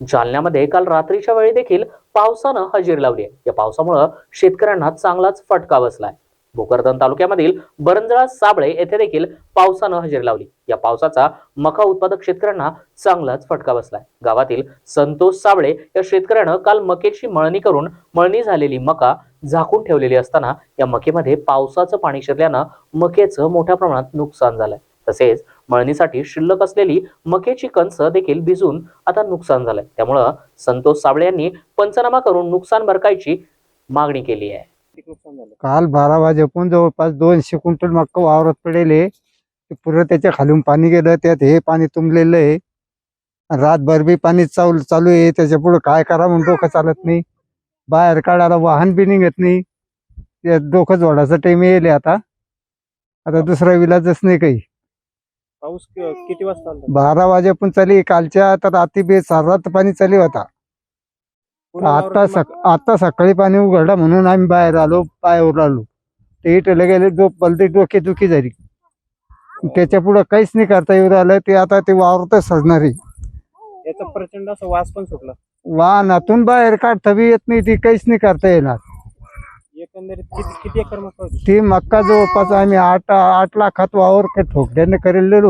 जालन्यामध्ये काल रात्रीच्या वेळी देखील पावसानं हजेरी लावली आहे. या पावसामुळं शेतकऱ्यांना चांगलाच फटका बसलाय. भोकरदन तालुक्यामधील बरंजळा साबळे येथे देखील पावसानं हजेरी लावली. या पावसाचा मका उत्पादक शेतकऱ्यांना चांगलाच फटका बसलाय. गावातील संतोष साबळे या शेतकऱ्यानं काल मकेची मळणी करून मळणी झालेली मका झाकून ठेवलेली असताना या मकेमध्ये पावसाचं पाणी शिरल्यानं मकेचं मोठ्या प्रमाणात नुकसान झालंय. तसेच मळणीसाठी शिल्लक असलेली मकेची कणस देखील भिजून आता नुकसान झालंय. त्यामुळं संतोष साबळे यांनी पंचनामा करून नुकसान भरपाईची मागणी केली आहे. काल बारा वाजेपून जवळपास दोनशे क्विंटल मक्का वावरात पडेले ते पुरं त्याच्या खालून पाणी गेलं त्यात हे पाणी तुंबलेलं आहे. आणि रातभर बी पाणी चालू चालू आहे त्याच्या पुढे काय करा म्हणून डोकं चालत नाही. बाहेर काढायला वाहन बी निघत नाही. ते डोकं जोडायचा टाइम येईल आता. आता दुसरा विलाजच नाही काही. पाऊस कि- किती वाजता आला बारा वाजेपर्यंत चाली. कालच्या आता रात्री बी रात पाणी चालू होता. पूर्ण आता वावरात सक आता सकाळी पाणी उघडलं म्हणून आम्ही बाहेर आलो पायावर आलो ते इटले गेले डोक बलते डोके दुखी झाली. त्याच्या पुढं काहीच नाही करता येऊ राहिलं. ते आता ते वावरतच सजणार आहे. याचा प्रचंड असा वास पण सुटला. वाहनातून बाहेर काढता बी येत नाही ती काहीच नाही करता येणार. एकंदरीत किती किती एकर मका होती? ती मक्का जवळपास आम्ही आठ आठ लाखात वावर ठोकड्याने करेलेलो.